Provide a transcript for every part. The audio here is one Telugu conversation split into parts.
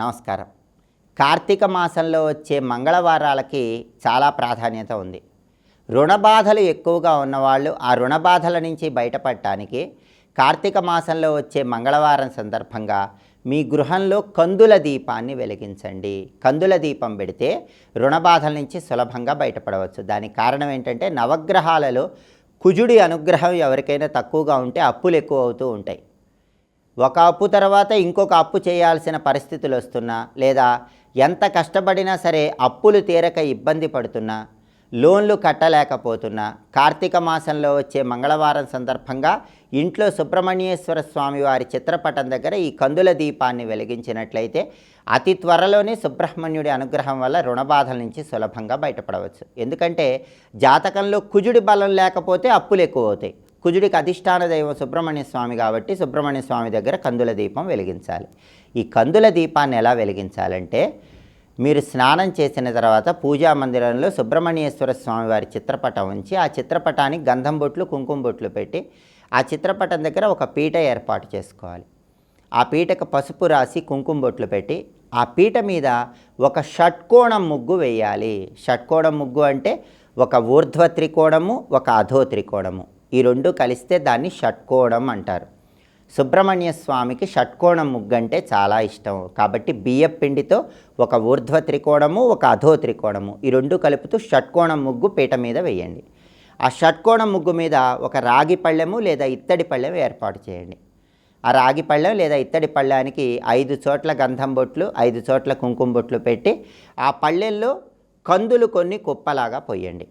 నమస్కారం. కార్తీక మాసంలో వచ్చే మంగళవారాలకి చాలా ప్రాధాన్యత ఉంది. రుణ బాధలు ఎక్కువగా ఉన్నవాళ్ళు ఆ రుణ బాధల నుంచి బయటపడటానికి కార్తీక మాసంలో వచ్చే మంగళవారం సందర్భంగా మీ గృహంలో కందుల దీపాన్ని వెలిగించండి. కందుల దీపం పెడితే రుణ బాధల నుంచి సులభంగా బయటపడవచ్చు. దానికి కారణం ఏంటంటే నవగ్రహాలలో కుజుడి అనుగ్రహం ఎవరికైనా తక్కువగా ఉంటే అప్పులు ఎక్కువ అవుతూ ఉంటాయి. ఒక అప్పు తర్వాత ఇంకొక అప్పు చేయాల్సిన పరిస్థితులు వస్తున్నా లేదా ఎంత కష్టపడినా సరే అప్పులు తీరక ఇబ్బంది పడుతున్నా లోన్లు కట్టలేకపోతున్నా కార్తీక మాసంలో వచ్చే మంగళవారం సందర్భంగా ఇంట్లో సుబ్రహ్మణ్యేశ్వర స్వామి వారి చిత్రపటం దగ్గర ఈ కందుల దీపాన్ని వెలిగించినట్లయితే అతి త్వరలోనే సుబ్రహ్మణ్యుడి అనుగ్రహం వల్ల రుణబాధల నుంచి సులభంగా బయటపడవచ్చు. ఎందుకంటే జాతకంలో కుజుడి బలం లేకపోతే అప్పులు ఎక్కువ అవుతాయి కుజుడికి అధిష్టాన దైవం సుబ్రహ్మణ్య స్వామి కాబట్టి సుబ్రహ్మణ్య స్వామి దగ్గర కందుల దీపం వెలిగించాలి. ఈ కందుల దీపాన్ని ఎలా వెలిగించాలంటే మీరు స్నానం చేసిన తర్వాత పూజా మందిరంలో సుబ్రహ్మణ్యేశ్వర స్వామి వారి చిత్రపటం ఉంచి ఆ చిత్రపటానికి గంధం బొట్లు కుంకుమ బొట్లు పెట్టి ఆ చిత్రపటం దగ్గర ఒక పీట ఏర్పాటు చేసుకోవాలి. ఆ పీటకు పసుపు రాసి కుంకుమ బొట్లు పెట్టి ఆ పీట మీద ఒక షట్కోణం ముగ్గు వేయాలి. షట్కోణం ముగ్గు అంటే ఒక ఊర్ధ్వ త్రికోణము ఒక అధో త్రికోణము. ఈ రెండు కలిస్తే దాన్ని షట్కోణం అంటారు. సుబ్రహ్మణ్య స్వామికి షట్కోణం ముగ్గు అంటే చాలా ఇష్టం. కాబట్టి బియ్యం పిండితో ఒక ఊర్ధ్వ త్రికోణము ఒక అధో త్రికోణము ఈ రెండు కలుపుతూ షట్కోణం ముగ్గు పీట మీద వేయండి. ఆ షట్కోణం ముగ్గు మీద ఒక రాగి పళ్ళెము లేదా ఇత్తడి పళ్ళెం ఏర్పాటు చేయండి. ఆ రాగి పళ్ళెం లేదా ఇత్తడి పళ్ళానికి ఐదు చోట్ల గంధం బొట్లు ఐదు చోట్ల కుంకుమ బొట్లు పెట్టి ఆ పళ్ళెల్లో కందులు కొన్ని కుప్పలాగా పోయండి.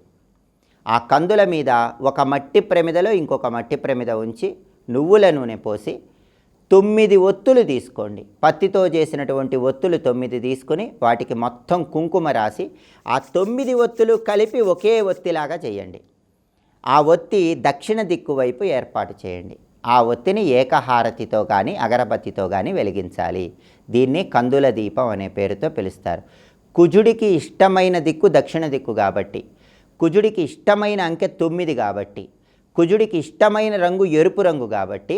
ఆ కందుల మీద ఒక మట్టి ప్రమిదలో ఇంకొక మట్టి ప్రమిద ఉంచి నువ్వుల నూనె పోసి తొమ్మిది ఒత్తులు తీసుకోండి. పత్తితో చేసినటువంటి ఒత్తులు తొమ్మిది తీసుకుని వాటికి మొత్తం కుంకుమ రాసి ఆ తొమ్మిది ఒత్తులు కలిపి ఒకే ఒత్తిలాగా చేయండి. ఆ ఒత్తి దక్షిణ దిక్కు వైపు ఏర్పాటు చేయండి. ఆ ఒత్తిని ఏకహారతితో కానీ అగరబత్తితో కానీ వెలిగించాలి. దీన్ని కందుల దీపం అనే పేరుతో పిలుస్తారు. కుజుడికి ఇష్టమైన దిక్కు దక్షిణ దిక్కు కాబట్టి కుజుడికి ఇష్టమైన అంకె తొమ్మిది కాబట్టి కుజుడికి ఇష్టమైన రంగు ఎరుపు రంగు కాబట్టి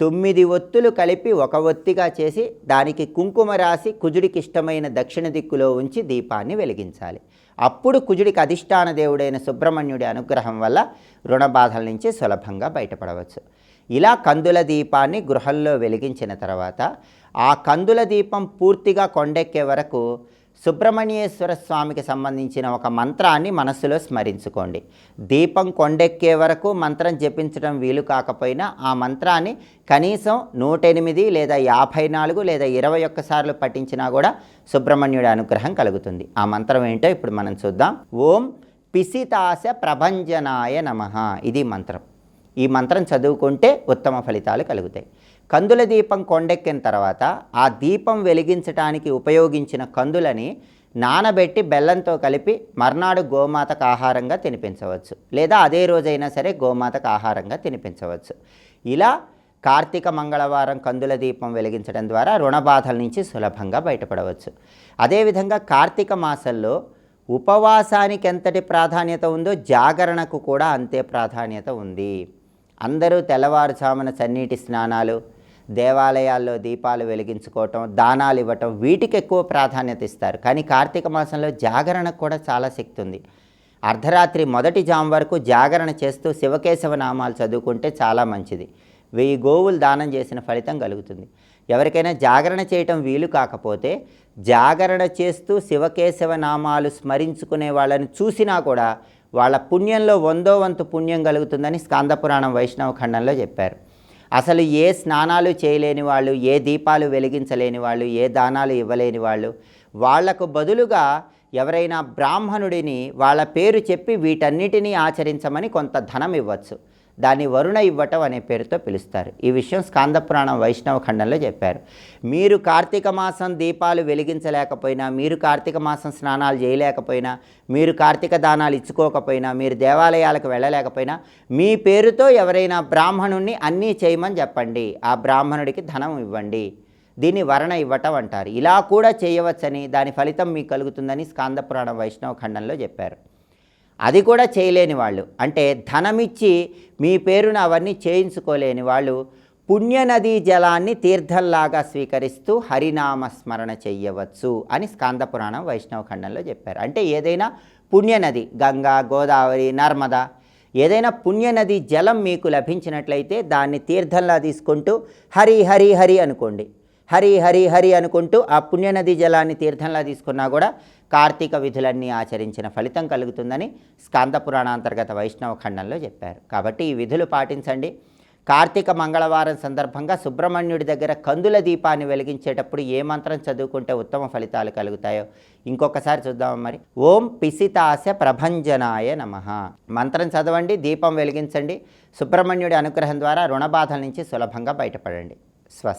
తొమ్మిది ఒత్తులు కలిపి ఒక ఒత్తిగా చేసి దానికి కుంకుమ రాసి కుజుడికి ఇష్టమైన దక్షిణ దిక్కులో ఉంచి దీపాన్ని వెలిగించాలి. అప్పుడు కుజుడికి అధిష్టాన దేవుడైన సుబ్రహ్మణ్యుడి అనుగ్రహం వల్ల రుణ బాధల నుంచి సులభంగా బయటపడవచ్చు. ఇలా కందుల దీపాన్ని గృహంలో వెలిగించిన తర్వాత ఆ కందుల దీపం పూర్తిగా కొండెక్కే వరకు సుబ్రహ్మణ్యేశ్వర స్వామికి సంబంధించిన ఒక మంత్రాన్ని మనస్సులో స్మరించుకోండి. దీపం కొండెక్కే వరకు మంత్రం జపించడం వీలు కాకపోయినా ఆ మంత్రాన్ని కనీసం నూట ఎనిమిది లేదా యాభై నాలుగు లేదా ఇరవై ఒక్కసార్లు పఠించినా కూడా సుబ్రహ్మణ్యుడి అనుగ్రహం కలుగుతుంది. ఆ మంత్రం ఏంటో ఇప్పుడు మనం చూద్దాం. ఓం పిసితాస ప్రభంజనాయ నమ. ఇది మంత్రం. ఈ మంత్రం చదువుకుంటే ఉత్తమ ఫలితాలు కలుగుతాయి. కందుల దీపం కొండెక్కిన తర్వాత ఆ దీపం వెలిగించడానికి ఉపయోగించిన కందులని నానబెట్టి బెల్లంతో కలిపి మర్నాడు గోమాతకు ఆహారంగా తినిపించవచ్చు. లేదా అదే రోజైనా సరే గోమాతకు ఆహారంగా తినిపించవచ్చు. ఇలా కార్తీక మంగళవారం కందుల దీపం వెలిగించడం ద్వారా రుణబాధల నుంచి సులభంగా బయటపడవచ్చు. అదేవిధంగా కార్తీక మాసంలో ఉపవాసానికి ఎంతటి ప్రాధాన్యత ఉందో జాగరణకు కూడా అంతే ప్రాధాన్యత ఉంది. అందరూ తెల్లవారుజామున చన్నీటి స్నానాలు దేవాలయాల్లో దీపాలు వెలిగించుకోవటం దానాలు ఇవ్వటం వీటికి ఎక్కువ ప్రాధాన్యత ఇస్తారు. కానీ కార్తీక మాసంలో జాగరణకు కూడా చాలా శక్తి ఉంది. అర్ధరాత్రి మొదటి జాం వరకు జాగరణ చేస్తూ శివకేశవ నామాలు చదువుకుంటే చాలా మంచిది. వెయ్యి గోవులు దానం చేసిన ఫలితం కలుగుతుంది. ఎవరికైనా జాగరణ చేయటం వీలు కాకపోతే జాగరణ చేస్తూ శివకేశవ నామాలు స్మరించుకునే వాళ్ళని చూసినా కూడా వాళ్ళ పుణ్యంలో వందో వంతు పుణ్యం కలుగుతుందని స్కాందపురాణం వైష్ణవ ఖండంలో చెప్పారు. అసలు ఏ స్నానాలు చేయలేని వాళ్ళు ఏ దీపాలు వెలిగించలేని వాళ్ళు ఏ దానాలు ఇవ్వలేని వాళ్ళు వాళ్ళకు బదులుగా ఎవరైనా బ్రాహ్మణుడిని వాళ్ళ పేరు చెప్పి వీటన్నిటినీ ఆచరించమని కొంత ధనం ఇవ్వచ్చు. దాన్ని వరుణ ఇవ్వటం అనే పేరుతో పిలుస్తారు. ఈ విషయం స్కాందపురాణం వైష్ణవ ఖండంలో చెప్పారు. మీరు కార్తీక మాసం దీపాలు వెలిగించలేకపోయినా మీరు కార్తీక మాసం స్నానాలు చేయలేకపోయినా మీరు కార్తీక దానాలు ఇచ్చుకోకపోయినా మీరు దేవాలయాలకు వెళ్ళలేకపోయినా మీ పేరుతో ఎవరైనా బ్రాహ్మణుణ్ణి అన్నీ చేయమని చెప్పండి. ఆ బ్రాహ్మణుడికి ధనం ఇవ్వండి. దీన్ని వరణ ఇవ్వటం అంటారు. ఇలా కూడా చేయవచ్చని దాని ఫలితం మీకు కలుగుతుందని స్కాందపురాణం వైష్ణవ ఖండంలో చెప్పారు. అది కూడా చేయలేని వాళ్ళు. అంటే ధనమిచ్చి మీ పేరున అవన్నీ చేయించుకోలేని వాళ్ళు పుణ్యనదీ జలాన్ని తీర్థంలాగా స్వీకరిస్తూ హరినామ స్మరణ చెయ్యవచ్చు అని స్కాంద పురాణం వైష్ణవ ఖండంలో చెప్పారు. అంటే ఏదైనా పుణ్యనది గంగా గోదావరి నర్మదా ఏదైనా పుణ్యనది జలం మీకు లభించినట్లయితే దాన్ని తీర్థంలా తీసుకుంటూ హరి హరి హరి అనుకోండి. హరి హరి హరి అనుకుంటూ ఆ పుణ్యనది జలాన్ని తీర్థంలా తీసుకున్నా కూడా కార్తీక విధులన్నీ ఆచరించిన ఫలితం కలుగుతుందని స్కాంద పురాణాంతర్గత వైష్ణవ ఖండంలో చెప్పారు. కాబట్టి ఈ విధులు పాటించండి. కార్తీక మంగళవారం సందర్భంగా సుబ్రహ్మణ్యుడి దగ్గర కందుల దీపాన్ని వెలిగించేటప్పుడు ఏ మంత్రం చదువుకుంటే ఉత్తమ ఫలితాలు కలుగుతాయో ఇంకొకసారి చూద్దాం మరి. ఓం పిసితాస ప్రభంజనాయ నమ. మంత్రం చదవండి దీపం వెలిగించండి. సుబ్రహ్మణ్యుడి అనుగ్రహం ద్వారా రుణబాధల నుంచి సులభంగా బయటపడండి. స్వస్తి.